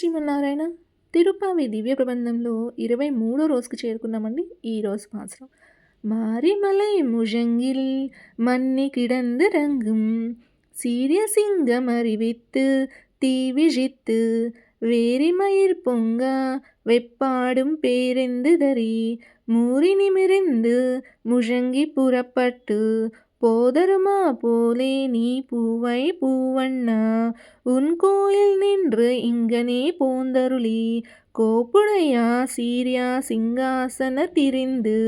శ్రీమన్నారాయణ తిరుపావి దివ్య ప్రబంధంలో ఇరవై మూడో రోజుకి చేరుకున్నామండి ఈ రోజు మాత్రం మారిమలై ముజంగిల్ మన్ని కిడంద రంగం சீரிய சிங்கமறிவித்து தீவிழித்து வேரிமயிர் பொங்க வெப்பாடும் பேரெந்துதறி மூறி நிமிர்ந்து முழங்கி புறப்பட்டு போதருமா போலே நீ பூவை பூவண்ணா உன் கோயில் நின்று இங்கனே போந்தருளி கோப்புடையா சீரியா சிங்காசன திரிந்து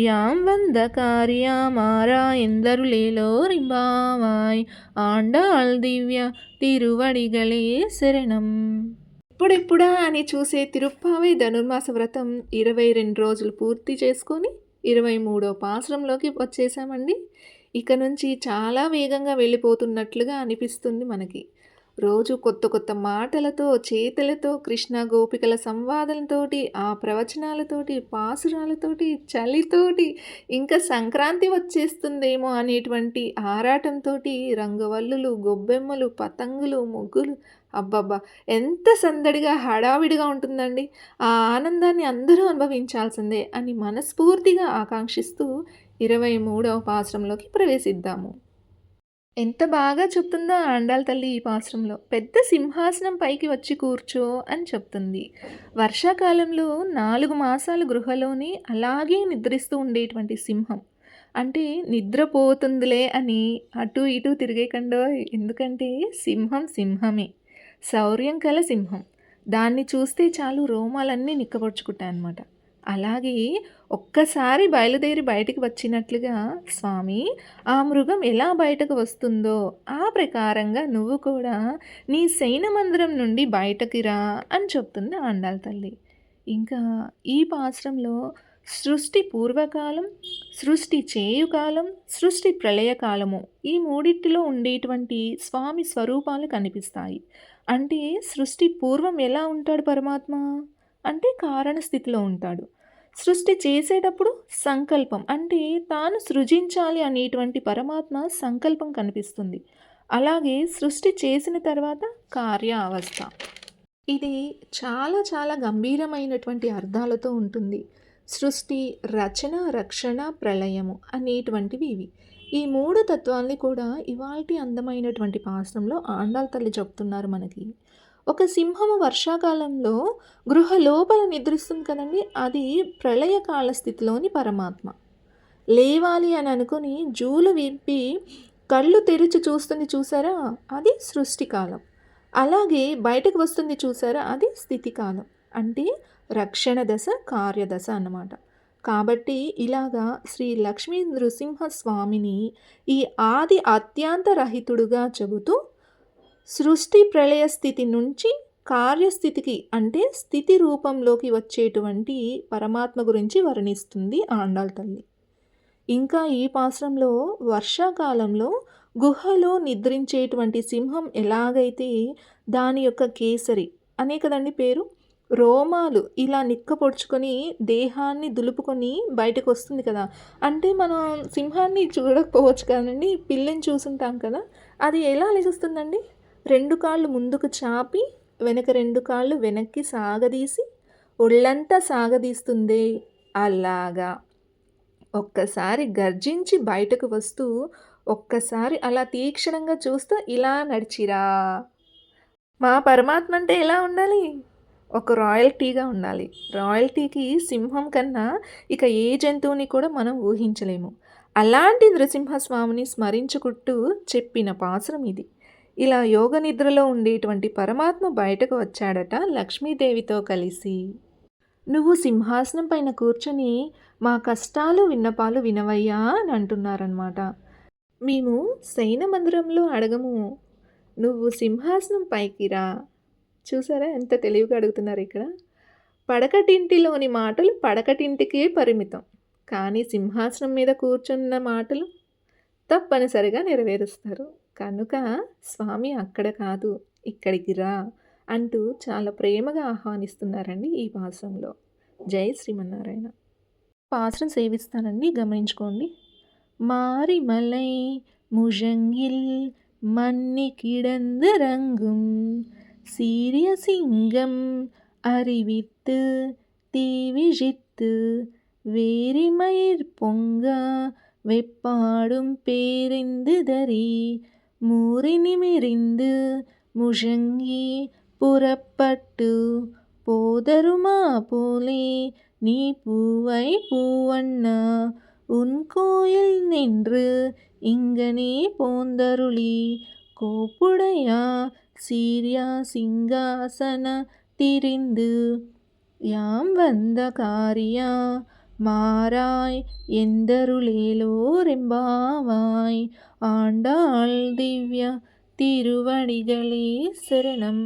யாம் வந்த காரியா மாறா ఎందరులేలో రింబావాయ్ ఆండాళ్ దివ్య తిరువడిగలే శరణం ఇప్పుడిప్పుడా అని చూసే తిరుప్పావై ధనుర్మాస వ్రతం ఇరవై రెండు రోజులు పూర్తి చేసుకొని ఇరవై మూడో పాశ్రంలోకి వచ్చేసామండి ఇక నుంచి చాలా వేగంగా వెళ్ళిపోతున్నట్లుగా అనిపిస్తుంది మనకి. రోజు కొత్త కొత్త మాటలతో చేతులతో కృష్ణ గోపికల సంవాదంతోటి ఆ ప్రవచనాలతోటి పాసురాలతోటి చలితోటి ఇంకా సంక్రాంతి వచ్చేస్తుందేమో అనేటువంటి ఆరాటంతో రంగవల్లులు గొబ్బెమ్మలు పతంగులు ముగ్గులు అబ్బబ్బా! ఎంత సందడిగా హడావిడిగా ఉంటుందండి. ఆ ఆనందాన్ని అందరూ అనుభవించాల్సిందే అని మనస్ఫూర్తిగా ఆకాంక్షిస్తూ ఇరవై మూడవ పాశ్రంలోకి ప్రవేశిద్దాము. ఎంత బాగా చెప్తుందో ఆండాల తల్లి ఈ పాశ్రంలో. పెద్ద సింహాసనం పైకి వచ్చి కూర్చో అని చెప్తుంది. వర్షాకాలంలో నాలుగు మాసాలు గృహలోని అలాగే నిద్రిస్తూ ఉండేటువంటి సింహం. అంటే నిద్రపోతుందిలే అని అటు ఇటు తిరిగేకండో ఎందుకంటే సింహం సింహమే. శౌర్యం కల సింహం. దాన్ని చూస్తే చాలు రోమాలన్నీ నిక్కపొడుచుకుంటాయి అనమాట అలాగే ఒక్కసారి బయలుదేరి బయటికి వచ్చినట్లుగా స్వామి ఆ మృగం ఎలా బయటకు వస్తుందో ఆ ప్రకారంగా నువ్వు కూడా నీ శయన మందిరం నుండి బయటకి రా అని చెప్తుంది ఆండాల తల్లి. ఇంకా ఈ పాశ్రంలో సృష్టి పూర్వకాలం సృష్టి చేయుకాలం సృష్టి ప్రళయకాలము ఈ మూడిటిలో ఉండేటువంటి స్వామి స్వరూపాలు కనిపిస్తాయి. అంటే సృష్టి పూర్వం ఎలా ఉంటాడు పరమాత్మ? అంటే కారణ స్థితిలో ఉంటాడు. సృష్టి చేసేటప్పుడు సంకల్పం. అంటే తాను సృజించాలి అనేటువంటి పరమాత్మ సంకల్పం కనిపిస్తుంది. అలాగే సృష్టి చేసిన తర్వాత కార్య అవస్థ ఇది చాలా చాలా గంభీరమైనటువంటి అర్థాలతో ఉంటుంది. సృష్టి రచన రక్షణ ప్రళయము అనేటువంటివి ఇవి. ఈ మూడు తత్వాల్ని కూడా ఇవాల్టి అందమైనటువంటి పాశ్రంలో ఆండాల్ తల్లి చెప్తున్నారు మనకి. ఒక సింహము వర్షాకాలంలో గృహ లోపల నిద్రిస్తుంది కదండి అది ప్రళయకాల స్థితిలోని పరమాత్మ. లేవాలి అని అనుకుని జూలు విప్పి కళ్ళు తెరిచి చూస్తుంది చూసారా? అది సృష్టికాలం. అలాగే బయటకు వస్తుంది చూసారా? అది స్థితికాలం. అంటే రక్షణ దశ కార్యదశ అన్నమాట. కాబట్టి ఇలాగా శ్రీ లక్ష్మీ నృసింహస్వామిని ఈ ఆది అత్యంత రహితుడుగా చెబుతూ సృష్టి ప్రళయ స్థితి నుంచి కార్యస్థితికి అంటే స్థితి రూపంలోకి వచ్చేటువంటి పరమాత్మ గురించి వర్ణిస్తుంది ఆండాల్ తల్లి. ఇంకా ఈ పాశ్రంలో వర్షాకాలంలో గుహలో నిద్రించేటువంటి సింహం ఎలాగైతే దాని యొక్క కేసరి అనే కదండి పేరు? రోమాలు ఇలా నిక్క పొడుచుకొని దేహాన్ని దులుపుకొని బయటకు వస్తుంది కదా. అంటే మనం సింహాన్ని చూడకపోవచ్చు కదండి పిల్లని చూసుంటాం కదా. అది ఎలా లెగుస్తుందండి? రెండు కాళ్ళు ముందుకు చాపి వెనక రెండు కాళ్ళు వెనక్కి సాగదీసి ఒళ్ళంతా సాగదీస్తుంది అలాగా. ఒక్కసారి గర్జించి బయటకు వస్తూ ఒక్కసారి అలా తీక్షణంగా చూస్తూ ఇలా నడిచిరా. మా పరమాత్మ అంటే ఎలా ఉండాలి? ఒక రాయల్టీగా ఉండాలి. రాయల్టీకి సింహం కన్నా ఇక ఏ జంతువుని కూడా మనం ఊహించలేము. అలాంటి నృసింహస్వామిని స్మరించుకుంటూ చెప్పిన పాసురం ఇది. ఇలా యోగ నిద్రలో ఉండేటువంటి పరమాత్మ బయటకు వచ్చాడట లక్ష్మీదేవితో కలిసి. నువ్వు సింహాసనం పైన కూర్చొని మా కష్టాలు విన్నపాలు వినవయ్యా అని అంటున్నారనమాట మేము శయన మందిరంలో అడగము. నువ్వు సింహాసనం పైకి రా. చూసారా ఎంత తెలివిగా అడుగుతున్నారు ఇక్కడ. పడకటింటిలోని మాటలు పడకటింటికే పరిమితం. కానీ సింహాసనం మీద కూర్చున్న మాటలు తప్పనిసరిగా నెరవేరుస్తారు. కనుక స్వామి అక్కడ కాదు ఇక్కడికి రా అంటూ చాలా ప్రేమగా ఆహ్వానిస్తున్నారండి ఈ పాశ్రంలో జై శ్రీమన్నారాయణ పాశ్రం సేవిస్తానండి గమనించుకోండి మారిమలై ముజంగిల్ మన్ని కిడంద రంగుం சீரிய சிங்கம் அறிவித்து தீவிழித்து வேரிமயிர் பொங்க வெப்பாடும் பேரெந்துதறி మూరి മൂറിനിമിരിന്ത് മുഴങ്ങി പുറപ്പെട്ടു പോതരുമാ പോലെ நீ பூவை பூவண்ணா உன் கோயில் நின்று இங்கனே போந்தருளி கோப்புடையா சீரியா சிங்காசன திரிந்து யாம் வந்த காரியா மாறாய் எந்தருளேலோரெம்பாவாய். ஆண்டாள் திவ்யா திருவடிகளே சரணம்.